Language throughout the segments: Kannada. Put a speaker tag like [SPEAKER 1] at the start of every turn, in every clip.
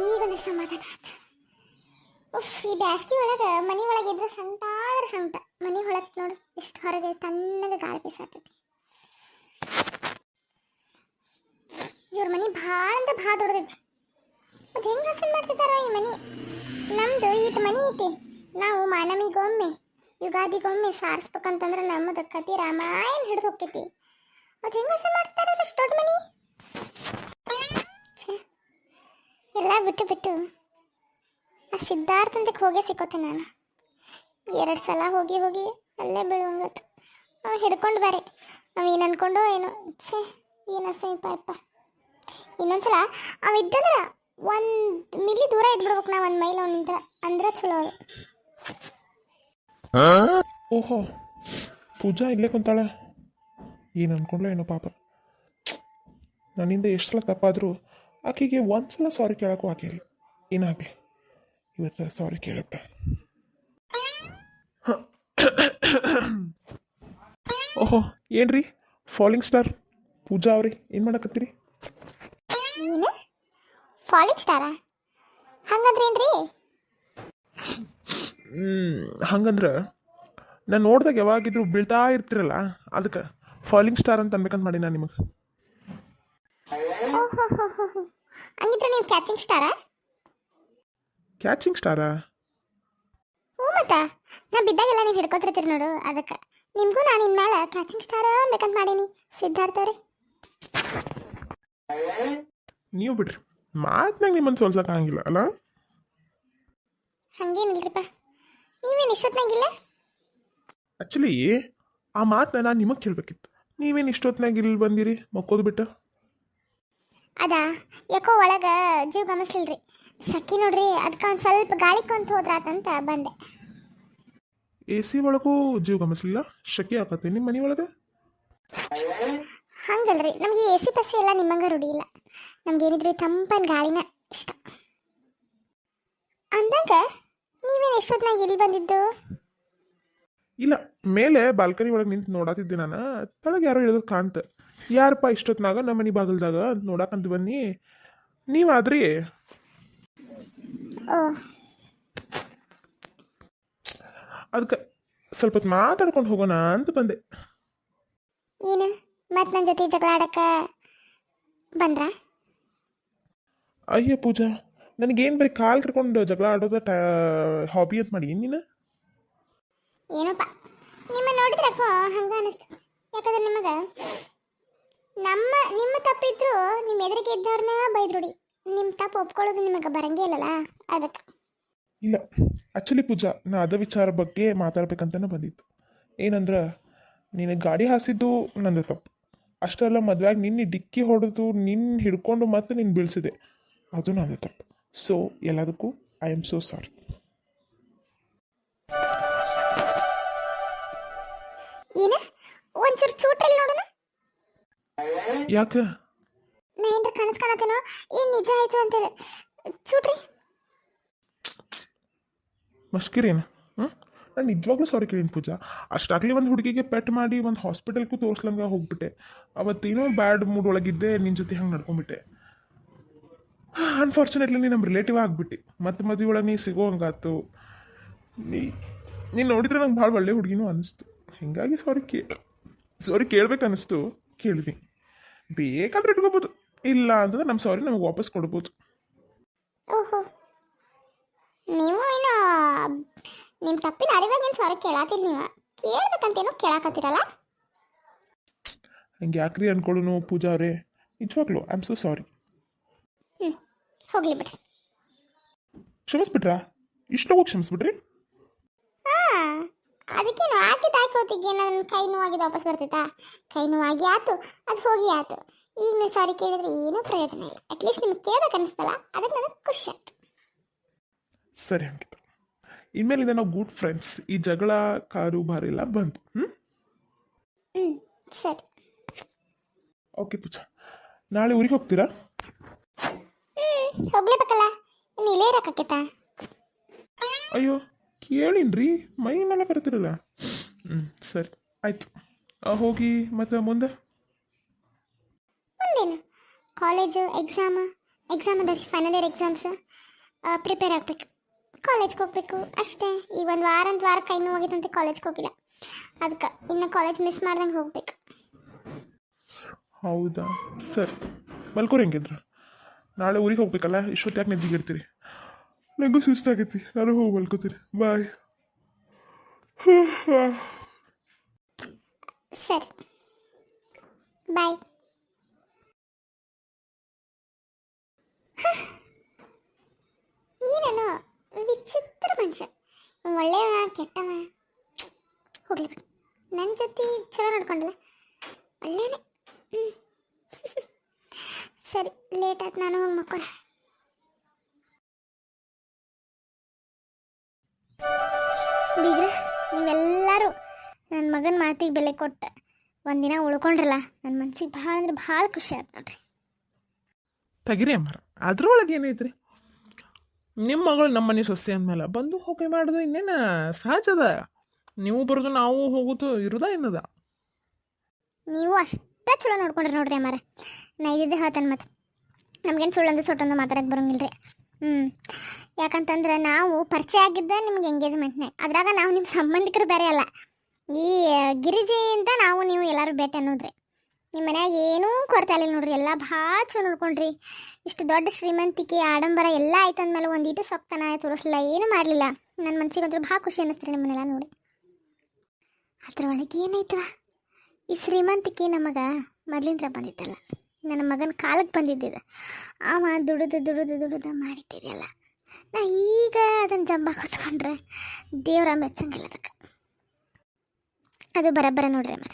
[SPEAKER 1] ಈಗ ಒಂದು ಸಮಾಧಾನ ಆಯ್ತು ಉಫ್, ಈ ಬ್ಯಾಸ್ಗಿ ಒಳಗೆ ಮನೆ ಒಳಗೆ ಇದ್ರೆ ಸಂತಾದ್ರೆ ಸಂತ ಮನೆ ಒಳಗೆ ನೋಡು ಎಷ್ಟು ಹೊರಗೆ ತಣ್ಣಗ ಗಾಳಿ ಬೀಸಾತೈತಿ. ಇವ್ರ ಮನೆ ಭಾಳ ಅಂದ್ರೆ ಭಾಳ ದೊಡ್ಡದೈತಿ. ಅದು ಹೆಂಗೆ ಹಸನ್ ಮಾಡ್ತಿದ್ದಾರೋ ಈ ಮನೆ? ನಮ್ದು ಇಟ್ಟು ಮನೆ ಐತಿ. ನಾವು ಮಾನಮಿಗೊಮ್ಮೆ ಯುಗಾದಿಗೊಮ್ಮೆ ಸಾರಿಸ್ಬೇಕಂತಂದ್ರೆ ನಮ್ಮದು ಕತಿ ರಾಮಾಯಣ ಹಿಡಿದು ಹೋಗ್ತೈತಿ. ಅದು ಹೆಂಗೆ ಹಸನ್ ಮಾಡ್ತಾರಲ್ಲ ಅಷ್ಟು ದೊಡ್ಡ ಮನೆ? ಎಲ್ಲ ಬಿಟ್ಟು ಬಿಟ್ಟು ಆ ಸಿದ್ಧಾರ್ಥಂತಕ್ಕೆ ಹೋಗೇ ಸಿಕ್ಕೋತೆ ನಾನು. ಎರಡು ಸಲ ಹೋಗಿ ಹೋಗಿ ಅಲ್ಲೇ ಬೀಳುವಂಗತ್ತು ಅವ ಹಿಡ್ಕೊಂಡು ಬೇರೆ. ಅವ ಏನು ಅನ್ಕೊಂಡು ಏನೋ. ಛೇ ಏನು ಅಸಹ್ಯಪ್ಪ ಇನ್ನೊಂದು ಇನ್ನೊಂದ್ಸಲ ಅವ ಇದ್ದಂದ್ರೆ ಒಂದು ಮಿಲಿ ದೂರ ಇದ್ಬಿಡ್ಬೇಕು ನಾ ಒಂದು ಮೈಲ್ ಅವನಿಂದ. ಅಂದ್ರೆ ಚಲೋ ಅದು
[SPEAKER 2] ಓಹೋ ಪೂಜಾ ಇಲ್ಲೇ ಕುಂತಾಳೆ. ಏನು ಅನ್ಕೊಂಡ್ಲೋ ಏನೋ ಪಾಪ. ನನ್ನಿಂದ ಎಷ್ಟು ಸಲ ತಪ್ಪಾದರೂ ಆಕೆಗೆ ಒಂದು ಸಲ ಸಾರಿ ಕೇಳೋಕ್ಕೂ ಆಗಿಲ್ಲ ಏನಾಗಲಿ? ಇವತ್ತು ಸಾರಿ ಕೇಳಪ್ಪ. ಓಹೋ ಏನ್ರಿ? ಫಾಲಿಂಗ್ ಸ್ಟಾರ್ ಪೂಜಾ ಅವ್ರಿ ಏನು ಮಾಡಕತ್ತೀರಿ?
[SPEAKER 1] ಏನು ಫಾಲಿಂಗ್ ಸ್ಟಾರಾ ಹಂಗಂದ್ರೆ ಏನ್ರಿ?
[SPEAKER 2] ಹಂಗಂದ್ರೆ ನಾನು ನೋಡ್ದಾಗ ಯಾವಾಗಿದ್ರು ಬೀಳ್ತಾ ಇರ್ತಿರಲ್ಲ ಅದಕ್ಕೆ ಫಾಲಿಂಗ್ ಸ್ಟಾರ್ ಅಂತ ಅನ್ಬೇಕಂತ ಮಾಡಿ ನಾನು ನಿಮಗೆ.
[SPEAKER 1] ಹಂಗಿದ್ರೆ ನೀವು ಕ್ಯಾಚಿಂಗ್ ಸ್ಟಾರಾ
[SPEAKER 2] ಕ್ಯಾಚಿಂಗ್ ಸ್ಟಾರಾ
[SPEAKER 1] ಹ್ಞೂ ಮತ್ತ. ನಾ ಬಿದ್ದಾಗೆಲ್ಲ ನೀವು ಹಿಡ್ಕೊತಿರ್ತೀರಿ ನೋಡು ಅದಕ್ಕೆ. ನಿಮಗೂ ನಾನು ಇನ್ಮೇಲೆ ಕ್ಯಾಚಿಂಗ್ ಸ್ಟಾರ ಬೇಕಂತ ಮಾಡೀನಿ. ಸಿದ್ಧಾರ್ಥ ಅವರೇ.
[SPEAKER 2] ನೀವು ಬಿಡ್ರಿ. ಮಾತ್ನಾಗ ನಿಮ್ಮನ್ನು ಸೋಲ್ಸೋಕ್ಕಾಗಿಲ್ಲ ಅಲ್ಲ
[SPEAKER 1] ಹಂಗೇನಿಲ್ರಿಪ್ಪ ನೀವೇನು ಇಷ್ಟೊತ್ನಾಗಿಲ್ಲ
[SPEAKER 2] ಆ್ಯಕ್ಚುಲಿ ಆ ಮಾತನ್ನ ನಾನು ನಿಮಗೆ ಕೇಳಬೇಕಿತ್ತು. ನೀವೇನು ಇಷ್ಟೊತ್ತಿನಾಗಿಲ್ಲಿ ಬಂದಿರಿ? ಮಕ್ಕೋದು ಬಿಟ್ಟು.
[SPEAKER 1] ಅದಾ? ಯಾಕೋ ಒಳಗೆ ಜೀವ ಗಮನಿಸ್ಲಿಲ್ರಿ ಸಕ್ಕಿ ನೋಡ್ರಿ ಅದಕ್ಕೆ ಒಂದು ಸ್ವಲ್ಪ ಗಾಳಿ ಕೊಂತ ಹೋದ್ರಾತಂತ ಬಂದೆ.
[SPEAKER 2] ಎ ಸಿ ಒಳಗೂ ಜೀವ ಗಮನಿಸ್ಲಿಲ್ಲ ಶಕಿ ಹಾಕತ್ತೆ ನಿಮ್ಮ ಮನೆ ಒಳಗೆ?
[SPEAKER 1] ಹಂಗಲ್ರಿ ನಮಗೆ ಎ ಸಿ ಪಸಿ ಎಲ್ಲ ನಿಮ್ಮಂಗೆ ರೂಢಿ ಇಲ್ಲ. ನಮ್ಗೇನಿದ್ರಿ ತಂಪನ ಗಾಳಿನ ಇಷ್ಟ. ಅಂದಾಗ ನೀವೇನು ಎಷ್ಟೊತ್ತಿನಾಗ ಇಲ್ಲಿ ಬಂದಿದ್ದು?
[SPEAKER 2] ಇಲ್ಲ ಮೇಲೆ ಬಾಲ್ಕನಿ ಒಳಗೆ ನಿಂತು ನೋಡಾತಿದ್ದೆ ನಾನು. ತಳಗೆ ಯಾರೋ ಇಳಿದು ಕಾಣ್ತ ಯಾರಪ್ಪ ಇಷ್ಟೊತ್ನಾಗ ನಮ್ಮ ಮನೆ ಬಾಗಿಲ್ದಾಗ ಅಂತ ನೋಡಕಂತ ಬನ್ನಿ. ನೀವಾದ್ರಿ? ಅದಕ್ಕೆ ಸ್ವಲ್ಪ ಹೊತ್ತು ಮಾತಾಡ್ಕೊಂಡು ಹೋಗೋಣ ಅಂತ ಬಂದೆ.
[SPEAKER 1] ಏನು? ಮತ್ತೆ ನನ್ನ ಜೊತೆ ಜಗಳ ಆಡಕ್ಕೆ ಬಂದ್ರಾ?
[SPEAKER 2] ಅಯ್ಯೋ ಪೂಜಾ ನನಗೇನು ಬರೀ ಕಾಲು ಕರ್ಕೊಂಡು ಜಗಳ ಆಡೋದ ಹಾಬಿ ಅಂತ ಮಾಡಿ ನೀನು?
[SPEAKER 1] ಏನಪ್ಪ ನಿಮ್ಮ ನೋಡಿದ್ರಪ್ಪ ಹಂಗ ಅನಿಸ್ತು. ಯಾಕಂದ್ರೆ ನಿಮಗೆ ನಮ್ಮ ನಿಮ್ಮ ತಪ್ಪಿದ್ರು ನಿಮ್ಮ ಎದುರಿಗೆ ಇದ್ದವ್ರನ್ನ ಬೈದ್ರುಡಿ. ನಿಮ್ಮ ತಪ್ಪು ಒಪ್ಕೊಳ್ಳೋದು ನಿಮಗೆ ಬರಂಗೇ ಇಲ್ಲಲ್ಲ? ಅದಕ್ಕೆ.
[SPEAKER 2] ಇಲ್ಲ. ಆ್ಯಕ್ಚುಲಿ ಪೂಜಾ ನಾ ಅದ ವಿಚಾರ ಬಗ್ಗೆ ಮಾತಾಡ್ಬೇಕಂತನೇ ಬಂದಿತ್ತು. ಏನಂದ್ರೆ ನೀನು ಗಾಡಿ ಹಾಸಿದ್ದು ನಂದು ತಪ್ಪು. ಅಷ್ಟೆಲ್ಲ ಮದುವೆಯಾಗಿ ನಿನ್ನ ಡಿಕ್ಕಿ ಹೊಡೆದು ನಿನ್ನ ಹಿಡ್ಕೊಂಡು ಮತ್ತೆ ನಿನ್ನ ಬೀಳ್ಸಿದೆ. ಅದು ನಂದು ತಪ್ಪು. ಸೊ ಎಲ್ಲದಕ್ಕೂ ಐ ಆಮ್ ಸೋ ಸಾರಿ
[SPEAKER 1] ಏನ? ಒಂಚೂರು ಚೂಟ್ರಲ್ಲಿ ನೋಡೋಣ.
[SPEAKER 2] ಯಾಕೆ?
[SPEAKER 1] ನಾ ಏನ್ರ ಕನಸು ಕಾಣತ್ತೇನೋ? ಏನ್ ನಿಜ ಆಯ್ತು ಅಂತೇಳಿ. ಚೂಟ್ರಿ
[SPEAKER 2] ಮಷ್ಕಿರೇನು ಹ್ಞೂ ನಾನು ನಿಜವಾಗ್ಲೂ ಸಾರಿ ಕೇಳೀನಿ ಪೂಜಾ. ಅಷ್ಟಾಗಲಿ ಒಂದು ಹುಡುಗಿಗೆ ಪೆಟ್ ಮಾಡಿ ಒಂದು ಹಾಸ್ಪಿಟಲ್ಗೂ ತೋರಿಸ್ಲಂಗೆ ಹೋಗ್ಬಿಟ್ಟೆ. ಅವತ್ತೇನೋ ಬ್ಯಾಡ್ ಮೂಡ್ ಒಳಗಿದ್ದೆ ನಿನ್ನ ಜೊತೆ ಹಂಗೆ ನಡ್ಕೊಂಬಿಟ್ಟೆ ಅನ್ಫಾರ್ಚುನೇಟ್ಲಿ ನೀ ನಮ್ಮ ರಿಲೇಟಿವ್ ಆಗಿಬಿಟ್ಟು. ಮತ್ತೆ ಮದುವೆ ಒಳಗೆ ನೀ ಸಿಗೋ ಹಂಗಾತು. ನೀ ನೀನು ನೋಡಿದ್ರೆ ನಂಗೆ ಭಾಳ ಒಳ್ಳೆ ಹುಡುಗಿನೂ ಅನಿಸ್ತು. ಹೀಗಾಗಿ ಸಾರಿ ಕೇ ಸಾರಿ ಕೇಳ್ಬೇಕು ಅನ್ನಿಸ್ತು ಕೇಳಿದೆ ಬೇಕಾದ್ರೆ ಇಟ್ಕೋಬೋದು. ಇಲ್ಲ ಅಂತಂದ್ರೆ ನಮ್ಮ ಸಾರಿ ನಮಗೆ ವಾಪಸ್ ಕೊಡ್ಬೋದು.
[SPEAKER 1] ಓಹೋ. ನೀವು ಏನು ನಿಮ್ಮ ತಪ್ಪಿನ ಅರಿವಾಗೇನು ಸಾರಿ ಕೇಳಾತಿಲ್ಲ ನೀವು? ಕೇಳ್ಬೇಕಂತೇನೋ ಕೇಳಾಕತ್ತೀರಲ್ಲ?
[SPEAKER 2] ಹಂಗೆ ಯಾಕ್ರಿ ಅನ್ಕೊಳ್ಳೋನು ಪೂಜಾ ಅವರೇ? ನಿಜವಾಗ್ಲೂ ಐ ಆಮ್ ಸೋ ಸಾರಿ
[SPEAKER 1] ಹ್ಞೂ ಹೋಗ್ಲಿ ಬಿಡ್ರಿ.
[SPEAKER 2] ಕ್ಷಮಿಸ್ಬಿಟ್ರಾ? ಹೋಗಿ ಕ್ಷಮಿಸ್ಬಿಟ್ರಿ
[SPEAKER 1] ಹಾಂ. ಅದಕ್ಕೇನು ಆಕೆ ತಾಯ್ಕೋತಿಗೆ ನನ್ನ ಕೈ ನೋವಾಗಿದ್ದು ವಾಪಸ್ ಬರ್ತೈತಾ? ಕೈ ನೋವಾಗಿ ಆತು ಅದು ಹೋಗಿ ಆತು. ಈಗ ನೀವು ಸಾರಿ ಕೇಳಿದ್ರೆ ಏನೂ ಪ್ರಯೋಜನ ಇಲ್ಲ. ಅಟ್ಲೀಸ್ಟ್ ನಿಮ್ಗೆ ಕೇಳ್ಬೇಕು ಅನಿಸ್ತಲ್ಲ ಅದಕ್ಕೆ ನನಗೆ ಖುಷಿ ಆಯ್ತು.
[SPEAKER 2] ಸರಿ ಹಂಗಿತ್ತು. ಇನ್ಮೇಲಿಂದ ನಾವು ಗುಡ್ ಫ್ರೆಂಡ್ಸ್ ಈ ಜಗಳ ಕಾರು ಬಾರಿ ಎಲ್ಲ ಬಂತು. ಹ್ಞೂ
[SPEAKER 1] ಹ್ಞೂ ಸರಿ.
[SPEAKER 2] ಓಕೆ ಪೂಜಾ. ನಾಳೆ ಊರಿಗೆ ಹೋಗ್ತೀರಾ?
[SPEAKER 1] ಹ್ಞೂ ಹೋಗ್ಲೇಬೇಕಲ್ಲ. ಇನ್ನು ಇಲ್ಲೇ ಇರೋಕ್ಕಾಕೈತಾ
[SPEAKER 2] ಅಯ್ಯೋ ಕೇಳಿನ್ರಿ ಮೈ ಮೇಲೆ ಬರ್ತಿರಲ್ಲ. ಹ್ಞೂ ಸರಿ ಆಯಿತು. ಹೋಗಿ ಮತ್ತೆ ಮುಂದೆ.
[SPEAKER 1] ಮುಂದೇನು? ಕಾಲೇಜು ಎಕ್ಸಾಮ ಎಕ್ಸಾಮ್ ಅದ ಫೈನಲ್ ಇಯರ್ ಎಕ್ಸಾಮ್ಸ್ ಪ್ರಿಪೇರ್ ಆಗಬೇಕು. ಕಾಲೇಜ್ಗೆ ಹೋಗ್ಬೇಕು. ಅಷ್ಟೇ ಈ ಒಂದು ವಾರ ಒಂದು ವಾರ ಕೈ ಹೋಗಿದ್ದಂತೆ ಕಾಲೇಜ್ಗೆ ಹೋಗಿಲ್ಲ. ಅದಕ್ಕೆ ಇನ್ನು ಕಾಲೇಜ್ ಮಿಸ್ ಮಾಡ್ದಂಗೆ ಹೋಗ್ಬೇಕು.
[SPEAKER 2] ಹೌದಾ? ಸರಿ. ಮಲ್ಕೋರಿ ಹೆಂಗಿದ್ರ. ನಾಳೆ ಊರಿಗೆ ಹೋಗ್ಬೇಕಲ್ಲ ಇಷ್ಟೊತ್ತಾಗಿ ನೆಜ್ಜಿಗಿರ್ತೀರಿ ನನಗೂ ಸುಸ್ತಾಗೈತಿ. ನಾನು ಹೋಗಿ ಮಲ್ಕೋತೀನಿ. ಬಾಯ್
[SPEAKER 1] ಸರಿ. ಬಾಯ್ ಏನೋ ವಿಚಿತ್ರ ಮನುಷ್ಯ. ಒಳ್ಳೆಯವ ಕೆಟ್ಟವ ಹೋಗ್ಲಿ ನನ್ನ ಜೊತೆ ಚಲೋ ನೋಡ್ಕೊಂಡಲ್ಲ. ಒಳ್ಳೇನೆ ಸರಿ ಲೇಟ್ ಆಯ್ತು. ನಾನು ಹೋಗಿ ಮಕ್ಕೋಣ ನನ್ನ ಮಗನ ಮಾತಿಗೆ ಬೆಲೆ ಕೊಟ್ಟ. ಒಂದಿನ ಉಳ್ಕೊಂಡ್ರಲ್ಲ ನನ್ನ ಮನ್ಸಿಗೆ ಭಾಳ ಅಂದ್ರೆ ಭಾಳ ಖುಷಿ ಆಯ್ತು ನೋಡ್ರಿ.
[SPEAKER 2] ತೆಗಿರಿ ಅಮ್ಮಾರ ಅದ್ರೊಳಗೆ ಏನೈತ್ರಿ? ನಿಮ್ಮ ಮಗಳು ನಮ್ಮ ಮನೆ ಸೊಸೆ ಅಂದಮೇಲೆ ಬಂದು ಹೋಗಿ ಮಾಡೋದು ಇನ್ನೇನು ಸಹಜ ಅದ? ನೀವು ಬರೋದು ನಾವು ಹೋಗೋದು ಇರೋದ ಏನದ?
[SPEAKER 1] ನೀವು ಅಷ್ಟೇ ಚಲೋ ನೋಡ್ಕೊಂಡ್ರಿ ನೋಡ್ರಿ ಅಮ್ಮಾರ. ನಾ ಇದ್ದಿದ್ದೆ ಹೇಳ್ತೇನೆ ಮತ್ತೆ ನಮ್ಗೇನು ಸುಳ್ಳೊಂದು ಸೊಟ್ಟೊಂದು ಮಾತಾಡಕ್ಕೆ ಬರೋಂಗಿಲ್ರಿ. ಹ್ಞೂ ಯಾಕಂತಂದ್ರೆ ನಾವು ಪರಿಚಯ ಆಗಿದ್ದ ನಿಮ್ಗೆ ಎಂಗೇಜ್ಮೆಂಟ್ನೇ ಅದ್ರಾಗ ನಾವು ನಿಮ್ಮ ಸಂಬಂಧಿಕರು ಬೇರೆ ಅಲ್ಲ. ಈ ಗಿರಿಜೆಯಿಂದ ನಾವು ನೀವು ಎಲ್ಲರೂ ಭೇಟಿ ಅನ್ನೋದ್ರಿ. ನಿಮ್ಮ ಮನ್ಯಾಗ ಏನೂ ಕೊರತೆ ಇಲ್ಲ ನೋಡ್ರಿ, ಎಲ್ಲ ಭಾಳ ಚಲೋ ನೋಡ್ಕೊಂಡ್ರಿ. ಇಷ್ಟು ದೊಡ್ಡ ಶ್ರೀಮಂತಿಕೆ ಆಡಂಬರ ಎಲ್ಲ ಆಯ್ತು ಅಂದಮೇಲೆ ಒಂದು ಇಟ್ಟು ಸೊಕ್ತನ ತೋರಿಸಲಿಲ್ಲ, ಏನೂ ಮಾಡಲಿಲ್ಲ. ನನ್ನ ಮನ್ಸಿಗೆ ಒಂಥರ ಭಾಳ ಖುಷಿ ಅನ್ನಿಸ್ತ್ರಿ ನಿಮ್ಮನ್ನೆಲ್ಲ ನೋಡಿ. ಅದ್ರೊಳಗೆ ಏನಾಯ್ತವ ಈ ಶ್ರೀಮಂತಿಕೆ ನಮಗ ಮೊದ್ಲಿಂದ ಬಂದಿದ್ದಲ್ಲ ನನ್ನ ಮಗನ ಕಾಲಕ್ಕೆ ಬಂದಿದ್ದಿದೆ. ಅವ ದುಡಿದು ದುಡಿದು ದುಡಿದು ಮಾಡಿದ್ದಿದೆಯಲ್ಲ ನಾ ಈಗ ಅದನ್ನು ಜಂಬ ಹಚ್ಕೊಂಡ್ರೆ ದೇವ್ರ ಮೆಚ್ಚಂಗಿಲ್ಲ ಅದಕ್ಕೆ. ಅದು ಬರಬ್ಬರ ನೋಡ್ರಿ ಅಮ್ಮ.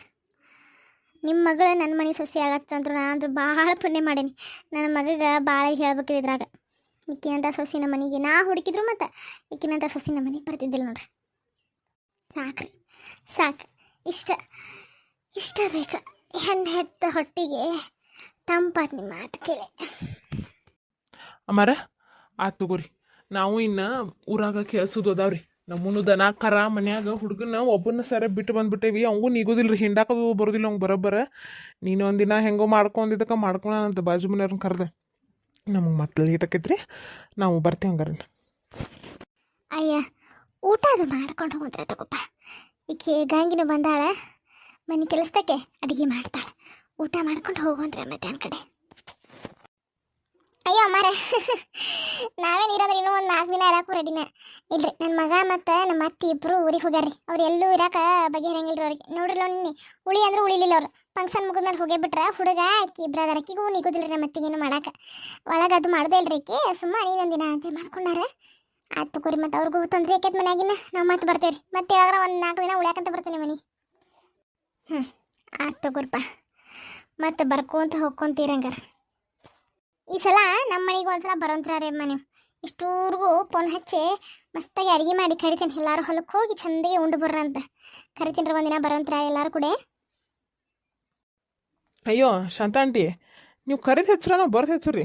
[SPEAKER 1] ನಿಮ್ಮ ಮಗಳು ನನ್ನ ಮನೆ ಸಸಿ ಆಗತ್ತಂದ್ರು ನಾನು ಭಾಳ ಪುಣ್ಯ ಮಾಡೀನಿ. ನನ್ನ ಮಗಗೆ ಭಾಳ ಹೇಳ್ಬೇಕು ಇದ್ರಾಗ. ಈಕಿನಂತ ಸೊಸಿ ನಮ್ಮ ಮನೆಗೆ ನಾ ಹುಡುಕಿದ್ರು ಮತ್ತು ಈಕಿನಂಥ ಸೊಸಿ ನಮ್ಮ ಮನೆಗೆ ಬರ್ತಿದ್ದಿಲ್ಲ ನೋಡ್ರಿ. ಸಾಕ್ರಿ ಸಾಕು ಇಷ್ಟ ಇಷ್ಟ ಬೇಕು. ಹೆಣ್ಣು ಹೆತ್ತ ಹೊಟ್ಟಿಗೆ ತಂಪಾತ್ ನಿಮ್ಮ ಮಾತು ಕೇಳಿ.
[SPEAKER 2] ಅಮ್ಮಾರ, ಆತು ತಗೋರಿ. ನಾವು ಇನ್ನು ಊರಾಗ ಕೇಳಿಸೋದು ಅದಾವ್ರಿ. ನಮ್ಮನ್ನು ದನ ಕರ ಮನ್ಯಾಗ ಹುಡುಗನ ಒಬ್ಬನ ಸರ ಬಿಟ್ಟು ಬಂದ್ಬಿಟ್ಟೇವಿ. ಅವಂಗೂ ನಿಗೋದಿಲ್ಲ ರೀ ಬರೋದಿಲ್ಲ ಅವ್ನು ಬರೋಬ್ಬರ. ನೀನು ಒಂದಿನ ಹೆಂಗೋ ಮಾಡ್ಕೊಂಡಿದ್ದಕ್ಕೆ ಮಾಡ್ಕೊಳಂತ ಬಾಜು ಮನೆಯವ್ರನ್ನ ಕರೆದೆ. ನಮಗೆ ಮತ್ತೆ ಲೇಟ್ ರೀ ನಾವು ಬರ್ತೀವಿ ಹಂಗಾರ.
[SPEAKER 1] ಅಯ್ಯ, ಊಟ ಅದು ಮಾಡ್ಕೊಂಡು ಹೋದ್ರೆ ತಗೋಪ್ಪ. ಈಕೆ ಗಂಗಿನ ಬಂದಾಳ, ಮನೆ ಕೆಲಸದಕ್ಕೆ ಅಡುಗೆ ಮಾಡ್ತಾಳೆ. ಊಟ ಮಾಡ್ಕೊಂಡು ಹೋಗುವಂದ್ರೆ ಮಧ್ಯಾಹ್ನ ಕಡೆ. ಅಯ್ಯೋ ಅಮ್ಮಾರ. ನಾವೇನು ಇರೋದ್ರೆ, ಇನ್ನೂ ಒಂದು ನಾಲ್ಕು ದಿನ ಇರಕ್ಕೂ ರೆಡಿನ ಇಲ್ರಿ ನನ್ನ ಮಗ ಮತ್ತು ನಮ್ಮ ಅತ್ತಿ ಇಬ್ಬರು ಊರಿಗೆ ಹೋಗ್ಯಾರ್ರಿ. ಅವ್ರು ಎಲ್ಲೂ ಇರಾಕ ಬಗೆಹರಂಗಿಲ್ಲ ಅವ್ರಿಗೆ. ನೋಡ್ರಿಲ್ಲ ನಿನ್ನೆ ಉಳಿ ಅಂದ್ರೆ ಉಳಿಲಿಲ್ಲ ಅವ್ರು. ಫಂಕ್ಷನ್ ಮುಗಿದ್ಮೇಲೆ ಹೋಗೇ ಬಿಟ್ರೆ, ಹುಡುಗ ಆಕಿ ಇಬ್ಬರ ಅದರ ಆಕಿಗೂ ನಿಗೋದಿಲ್ಲ ರೀ ನಮ್ಮ ಅತ್ತಿಗೇನು ಮಾಡಕ್ಕೆ ಒಳಗೆ ಅದು ಮಾಡ್ದೇ ಇಲ್ರಿ ಆಕಿ ಸುಮ್ಮ ನೀನೊಂದು ದಿನ ಅಂತ ಮಾಡ್ಕೊಂಡಾರ. ಆಯ್ತು ತಗೋರಿ ಮತ್ತು ಅವ್ರಿಗೂ ತೊಂದರೆ ಆಕೈತೆ ಮನ್ಯಾಗಿನ. ನಾವು ಮತ್ತೆ ಬರ್ತೇವೆ ರೀ ಮತ್ತೆ ಯಾವಾಗ ಒಂದು ನಾಲ್ಕು ದಿನ ಉಳ್ಯಾಕಂತ ಬರ್ತೀನಿ ಮನೆ. ಹ್ಞೂ ಆಯ್ತು ತಗೋರಿಪ್ಪ ಮತ್ತೆ ಬರ್ಕೊಂತ ಹೋಗ್ಕೊಂತೀರಂಗಾರ. ಈ ಸಲ ನಮ್ಮ ಮನೆಗೆ ಒಂದ್ಸಲ ಸಲ ರೀ ಅಮ್ಮ ನೀವು. ಇಷ್ಟೂರ್ಗೂ ಫೋನ್ ಹಚ್ಚಿ ಮಸ್ತಾಗಿ ಅಡುಗೆ ಮಾಡಿ ಕರಿತೀನಿ. ಎಲ್ಲರೂ ಹೊಲಕ್ಕೆ ಹೋಗಿ ಚಂದಾಗಿ ಉಂಡು ಬರ್ರ ಅಂತ ಕರಿತೀನಿ ರೀ ಒಂದಿನ ಬರೋಂತ್ರ ಎಲ್ಲರೂ ಕೂಡ?
[SPEAKER 2] ಅಯ್ಯೋ ಶಾಂತ ಆಂಟಿ ನೀವು ಕರಿದ ಹೆಚ್ಚರ ನಾವು ಬರ್ದು ಹೆಚ್ಚು ರೀ.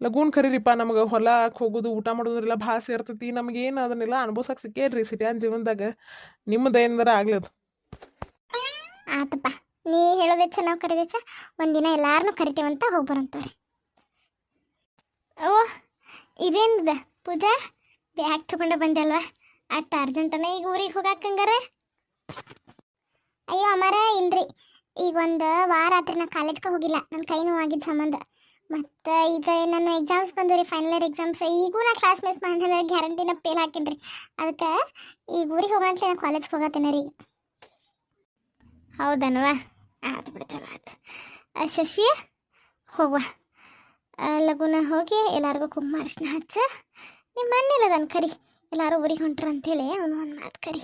[SPEAKER 2] ಲಗೂನ್ ಕರೀರಿಪ್ಪ ನಮಗೆ ಹೊಲಕ್ಕೆ ಹೋಗೋದು ಊಟ ಮಾಡೋದ್ರೆಲ್ಲ ಭಾಳ ಸೇರ್ತೈತಿ ನಮಗೇನು ಅದನ್ನೆಲ್ಲ ಅನುಭವಿಸಕ್ಕೆ ಸಿಕ್ಕೇರಿ ಸಿಟಿಯಾನ್ ಜೀವನದಾಗ. ನಿಮ್ಮ ದಯಿಂದ ಆಗ್ಲದು.
[SPEAKER 1] ಆತಪ್ಪ ನೀ ಹೇಳೋದೆಚ್ಚ ನಾವು ಕರೆದೆಚ್ಚ ಒಂದಿನ ಎಲ್ಲಾರನ್ನೂ ಕರಿತೀವಂತ ಹೋಗಿ ಬರೋಂತವ್ರಿ ಓ, ಇದೇನಿದೆ? ಪೂಜಾ ಬ್ಯಾಗ್ ತಗೊಂಡು ಬಂದೆ ಅಲ್ವಾ ಅಷ್ಟು ಅರ್ಜೆಂಟನ ಈಗ ಊರಿಗೆ ಹೋಗಾಕಂಗಾರ ಅಯ್ಯೋ, ಅಮರ, ಇಲ್ರಿ. ಈಗ ಒಂದು ವಾರ ಆತ್ರಿ ನಾ ಕಾಲೇಜ್ಗೆ ಹೋಗಿಲ್ಲ. ನನ್ನ ಕೈ ನೋವಾಗಿದ್ದ ಸಂಬಂಧ. ಮತ್ತು ಈಗ ನಾನು ಎಕ್ಸಾಮ್ಸ್ ಬಂದು ರೀ ಫೈನಲ್ ಇಯರ್ ಎಕ್ಸಾಮ್ಸ್ ಈಗೂ ನಾ ಕ್ಲಾಸ್ ಮಿಸ್ ಮಾಡಿದ್ರೆ ಗ್ಯಾರಂಟಿನ ಫೇಲ್ ಹಾಕಿದ್ರಿ ಅದಕ್ಕೆ ಈಗ ಊರಿಗೆ ಹೋಗಂತಲೇ ನಾ ಕಾಲೇಜ್ಗೆ ಹೋಗತ್ತೇನೆ ರೀ ಹೌದನವಾ? ಆಯ್ತು ಬಿಡು, ಚಲೋ ಆಯ್ತು ಶಶಿ, ಹೋಗುವ. ಲಗುನ ಹೋಗಿ ಎಲ್ಲರಿಗೂ ಕುಂಕುಮ ಅರಿಶಿನ ಹಚ್ಚ. ನಿಮ್ಮ ಮನೇಲಿ ಅದನ್ನು ಕರಿ. ಎಲ್ಲರೂ ಊರಿಗೆ ಹೊಂಟ್ರ ಅಂತೇಳಿ ಅವನು ಒಂದು ಮಾತು ಕರಿ.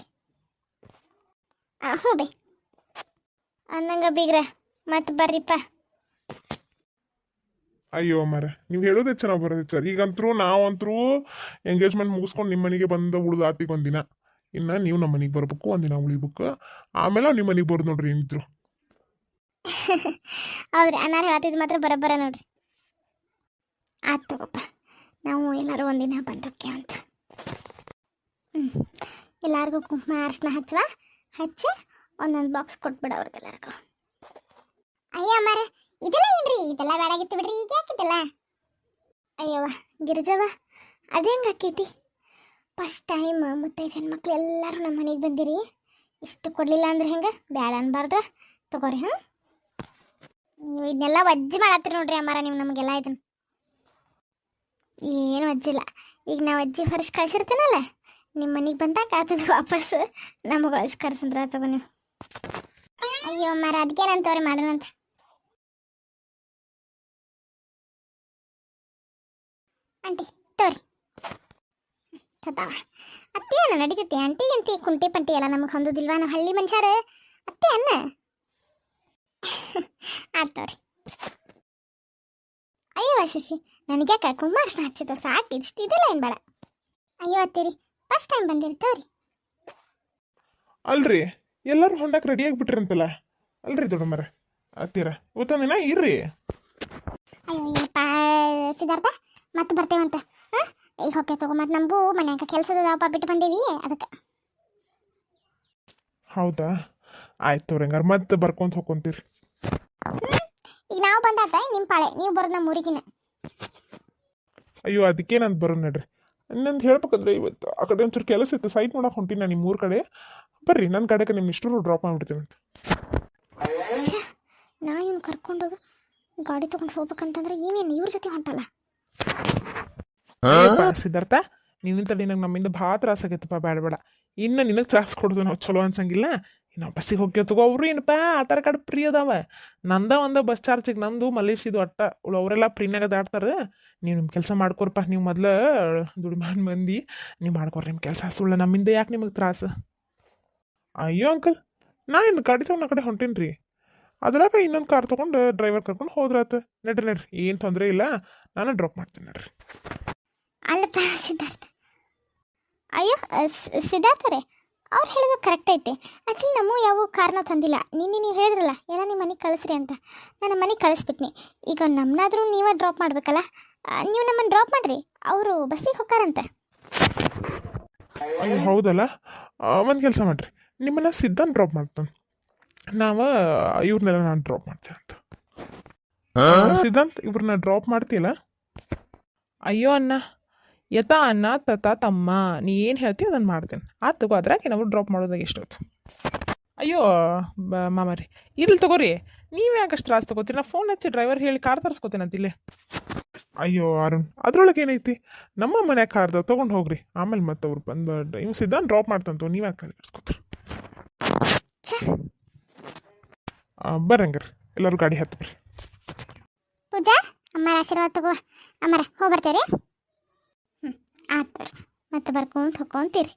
[SPEAKER 1] ಹ್ಞೂ ಬೈ. ಅನ್ನಂಗ ಬೀಗ್ರ ಮತ್ತೆ ಬರ್ರಿಪ್ಪ.
[SPEAKER 3] ಅಯ್ಯೋ ಮರ ನೀವು ಹೇಳೋದೇ ಚೆನ್ನಾಗಿ ಬರೋದು ಸರ್. ಈಗಂತರೂ ನಾವಂತರೂ ಎಂಗೇಜ್ಮೆಂಟ್ ಮುಗಿಸ್ಕೊಂಡು ನಿಮ್ಮ ಮನೆಗೆ ಬಂದು ಆತಿಗೆ ಒಂದಿನ. ಇನ್ನು ನೀವು ನಮ್ಮ ಮನೆಗೆ ಬರ್ಬೇಕು ಒಂದಿನ ಉಳಿಬೇಕು. ಆಮೇಲೆ ನಿಮ್ಮ ಮನೆಗೆ ಬರೋದು ನೋಡ್ರಿ ಏನಿದ್ರು.
[SPEAKER 1] ಹೌದ್ರಿ ಅನ್ನಾರು ಹೇಳತ್ತಿದ್ ಮಾತ್ರ ಬರೋಬ್ಬರ ನೋಡ್ರಿ. ಆಯ್ತು ತಗೋಪ್ಪ ನಾವು ಎಲ್ಲರೂ ಒಂದಿನ ಬಂದೋಕೆ ಅಂತ. ಹ್ಞೂ ಎಲ್ಲರಿಗೂ ಕುಂಕುಮ ಅರಿಶಿನ ಹಚ್ಚುವ? ಹಚ್ಚಿ ಒಂದೊಂದು ಬಾಕ್ಸ್ ಕೊಟ್ಬಿಡ ಅವ್ರಿಗೆಲ್ಲರಿಗೂ. ಅಯ್ಯ ಅಮ್ಮಾರ, ಇದೆಲ್ಲ ಏನ್ರಿ? ಇದೆಲ್ಲ ಬೇಡಾಗಿತ್ತು ಬಿಡ್ರಿ, ಈಗ ಯಾಕಿದೆಲ್ಲ? ಅಯ್ಯವ್ವ ಗಿರಿಜವ್ವ ಅದೇಂಗೆ ಆಕೈತಿ? ಫಸ್ಟ್ ಟೈಮ್ ಮುತ್ತೈದು ಹೆಣ್ಮಕ್ಳು ಎಲ್ಲರೂ ನಮ್ಮ ಮನೆಗೆ ಬಂದಿರಿ. ಇಷ್ಟು ಕೊಡಲಿಲ್ಲ ಅಂದ್ರೆ ಹೆಂಗೆ? ಬೇಡ ಅನ್ಬಾರ್ದು. ತಗೋರಿ ಹಾಂ ನೀವು ಇದನ್ನೆಲ್ಲ ವಜ್ಜಿ ಮಾಡತ್ತೀರಿ ನೋಡ್ರಿ ಅಮ್ಮಾರ, ನೀವು ನಮಗೆಲ್ಲ ಇದನ್ನು ಏನು ಅಜ್ಜಿಲ್ಲ. ಈಗ ನಾವು ಅಜ್ಜಿ ಹೊರಸ್ ಕಳ್ಸಿರ್ತೀನಲ್ಲ ನಿಮ್ಮ ಮನೆಗೆ ಬಂದಾಗ ಆತದ ವಾಪಸ್ ನಮಗೆ ಹೊಳ್ಸಿ ಕರ್ಸಂದ್ರ ತಗೋ ನೀವು. ಅಯ್ಯೋ ಮರ ತೋರಿ ಮಾಡೋಣಂತ ಆಂಟಿ ತೋರಿ ತತಾವ ಅತ್ತೆ ಅನ್ನ ನಡೀತೈತಿ, ಆಂಟಿ ಅಂಟಿ ಕುಂಟಿ ಪಂಟಿ ಎಲ್ಲ ನಮಗೆ ಹೊಂದುದಿಲ್ವಾ? ನಾವು ಹಳ್ಳಿ ಮನುಷ್ಯರು ಅತ್ತೆ ಅನ್ನ. ಆಯ್ತು ತೋರಿ ಅಯ್ಯೋ ಶಶಿ ನನಗ್ಯಾಕ ಕುಂಬಾರ್ಷ್ಣ ಹಚ್ಚಿದ ಸಾಕು ಇಷ್ಟು ಇದೆಲ್ಲ ಏನು ಬೇಡ. ಅಯ್ಯೋ ಅತ್ತೀರಿ ಫಸ್ಟ್ ಟೈಮ್ ಬಂದಿರ್ತವ್ರಿ
[SPEAKER 2] ಅಲ್ರಿ ಎಲ್ಲರೂ ಹೊಂಡಕ್ಕೆ ರೆಡಿ ಆಗಿಬಿಟ್ರಂತಲ್ಲ. ಅಲ್ರಿ ದೊಡ್ಡಮ್ಮರ ಅತ್ತೀರ ಊತಂದಿನ ಇರ್ರಿ.
[SPEAKER 1] ಅಯ್ಯೋ ಈ ಸಿದ್ಧಾರ್ಥ ಮತ್ತೆ ಬರ್ತೇವಂತ. ಹಾಂ? ಈಗ ಹೊಕ್ಕೆ ತಗೋ ಮತ್ತೆ ನಮಗೂ ಕೆಲಸದ ಕೆಲಸದಪ್ಪ ಬಿಟ್ಟು ಬಂದೀವಿ ಅದಕ್ಕೆ.
[SPEAKER 2] ಹೌದಾ? ಆಯ್ತು ತೋರಿ ಹಂಗಾರೆ ಮತ್ತೆ ಬರ್ಕೊಂತ ಹೋಗ್ಕೊಂತೀರಿ
[SPEAKER 1] ಈಗ ನಾವು ಬಂದಾತ ನಿಮ್ಮ ಪಾಳೆ. ನೀವು ಬರೋದು ನಮ್ಮ ಊರಿಗಿನ.
[SPEAKER 2] ಅಯ್ಯೋ ಅದಕ್ಕೆ ನಾನು ಬರೋ ನಡ್ರಿ. ನಂದು ಹೇಳ್ಬೇಕಂದ್ರೆ ಇವತ್ತು ಆ ಕಡೆ ಒಂಚೂರು ಕೆಲಸ ಇತ್ತು. ಸೈಟ್ ನೋಡಕ್ಕೆ ಹೊಂಟೀನಿ ನಾನು ನಿಮ್ಮ ಊರ ಕಡೆ. ಬರ್ರಿ ನನ್ನ ಕಡೆಗೆ ನಿಮ್ಮ ಇಷ್ಟರು ಡ್ರಾಪ್ ಮಾಡಿಬಿಡ್ತೀನಿ ಅಂತ.
[SPEAKER 1] ನಾ ಇವ್ನು ಕರ್ಕೊಂಡೋಗಿ ಗಾಡಿ ತೊಗೊಂಡು ಹೋಗ್ಬೇಕಂತಂದ್ರೆ ಏನೇನು ಇವ್ರ ಜೊತೆ ಹೊಂಟಲ್ಲ?
[SPEAKER 2] ಸಿದ್ಧಾರ್ಥ ನಿನ್ನ ತಡಿ ನಂಗೆ ನಮ್ಮಿಂದ ಭಾಳ ತ್ರಾಸ ಆಗೈತಪ್ಪ ಬೇಡ ಬೇಡ. ಇನ್ನು ನಿನಗೆ ತ್ರಾಸ ಕೊಡೋದು ನಾವು ಚಲೋ ಅನ್ಸಂಗಿಲ್ಲ. ಇನ್ನು ಬಸ್ಸಿಗೆ ಹೋಗ್ಯೋ ತಗೋ ಅವರು ಏನಪ್ಪ ಆಧಾರ್ ಕಾರ್ಡ್ ಫ್ರೀ ಅದಾವ. ನಂದ ಒಂದು ಬಸ್ ಚಾರ್ಜಿಗೆ ನಂದು ಮಲೇಶ್ ಇದು ಅಟ್ಟ ಅವರೆಲ್ಲ ಫ್ರೀನಾಗ ದಾಟ್ತಾರೆ ನೀವು ನಿಮ್ಮ ಕೆಲಸ ಮಾಡ್ಕೊರಪ್ಪ. ನೀವು ಮೊದ್ಲು ದುಡಿಮಾನ್ ಮಂದಿ. ನೀವು ಮಾಡ್ಕೊರಿ ನಿಮ್ಮ ಕೆಲಸ. ಸುಳ್ಳ ನಮ್ಮಿಂದ ಯಾಕೆ ನಿಮಗೆ ತ್ರಾಸ? ಅಯ್ಯೋ ಅಂಕಲ್, ನಾ ಇನ್ನು ಗಾಡಿ ತಗೊಂಡು ಕಡೆ ಹೊಂಟೀನಿ ರೀ ಅದ್ರಾಗ ಇನ್ನೊಂದು ಕಾರ್ ತೊಗೊಂಡು ಡ್ರೈವರ್ ಕರ್ಕೊಂಡು ಹೋದ್ರಾತು. ನಡ್ರಿ ನಡ್ರಿ. ಏನು ತೊಂದರೆ ಇಲ್ಲ. ನಾನು ಡ್ರಾಪ್ ಮಾಡ್ತೀನಿ ನಡ್ರಿ.
[SPEAKER 1] ಅಲ್ಲಪ್ಪ, ಸಿದ್ಧಾರ್ಥ. ಅಯ್ಯೋ ಸಿದ್ಧಾರ್ಥ ರೇ. ಅವ್ರು ಹೇಳೋದು ಕರೆಕ್ಟ್ ಐತೆ. ಆ್ಯಕ್ಚುಲಿ ನಮ್ಮ ಯಾವ ಕಾರಣ ತಂದಿಲ್ಲ. ನಿನ್ನೆ ನೀವು ಹೇಳಿದ್ರಲ್ಲ ಎಲ್ಲ ನಿಮ್ಮ ಮನೆಗೆ ಕಳಿಸ್ರಿ ಅಂತ. ನಾನು ಮನೆಗೆ ಕಳಿಸ್ಬಿಟ್ನಿ. ಈಗ ನಮ್ಮನ್ನಾದರೂ ನೀವೇ ಡ್ರಾಪ್ ಮಾಡಬೇಕಲ್ಲ? ನೀವು ನಮ್ಮನ್ನು ಡ್ರಾಪ್ ಮಾಡಿರಿ. ಅವರು ಬಸ್ಸಿಗೆ ಹೋಗ್ತಾರಂತೆ.
[SPEAKER 2] ಅಯ್ಯೋ ಹೌದಲ್ಲ? ಒಂದು ಕೆಲಸ ಮಾಡಿರಿ. ನಿಮ್ಮನ್ನ ಸಿದ್ಧಾಂತ ಡ್ರಾಪ್ ಮಾಡ್ತಾನೆ. ನಾವು ಇವ್ರನ್ನೆಲ್ಲ ನಾನು ಡ್ರಾಪ್ ಮಾಡ್ತೀನಿ ಅಂತ ಸಿದ್ಧಾಂತ್ ಇವ್ರನ್ನ ಡ್ರಾಪ್ ಮಾಡ್ತಿಲ್ಲ
[SPEAKER 4] ಅಯ್ಯೋ ಅಣ್ಣ. ಯಥ ಅನ್ನ ತತ ತಮ್ಮ ನೀ ಏನು ಹೇಳ್ತೀವಿ ಅದನ್ನು ಮಾಡ್ತೀನಿ. ಆತು ತಗೋ ಅದ್ರಾಗೆ ನಾವು ಡ್ರಾಪ್ ಮಾಡೋದಾಗ ಎಷ್ಟೊತ್ತು? ಅಯ್ಯೋ ಬ ಮಾಮಾರಿ ಇಲ್ಲಿ ತಗೋರಿ. ನೀವು ಯಾಕೆ ಅಷ್ಟು ತ್ರಾಸ ತಗೋತೀರಿ? ನಾ ಫೋನ್ ಹಚ್ಚಿ ಡ್ರೈವರ್ ಹೇಳಿ ಕಾರ್ ತರಿಸ್ಕೋತೇನೆ ಅಂತ ಇಲ್ಲೇ.
[SPEAKER 2] ಅಯ್ಯೋ ಅರುಣ್ ಅದ್ರೊಳಗೆ ಏನೈತಿ? ನಮ್ಮ ಮನೆ ಕಾರ್ದ ತೊಗೊಂಡು ಹೋಗ್ರಿ. ಆಮೇಲೆ ಮತ್ತೆ ಅವ್ರು ಬಂದು ಇವ್ ಸಿದ್ಧಾನ್ ಡ್ರಾಪ್ ಮಾಡ್ತಂತ ನೀವು ಯಾಕೆ
[SPEAKER 1] ಛೆ.
[SPEAKER 2] ಬರ್ರಂಗಾರ ಎಲ್ಲರೂ ಗಾಡಿ ಹತ್ತಿರಿ ಬರ್ರಿ.
[SPEAKER 1] ಪೂಜಾ ಅಮ್ಮರ ಆಶೀರ್ವಾದ ತಗೋ. ಅಮ್ಮರ ಹೋಗಿ ಬರ್ತೇವೆ ಹ್ಞೂ ಆಯ್ತು ಮತ್ತೆ ಬರ್ಕೊಂತ ಹೊಕ್ಕೊಂತೀರಿ.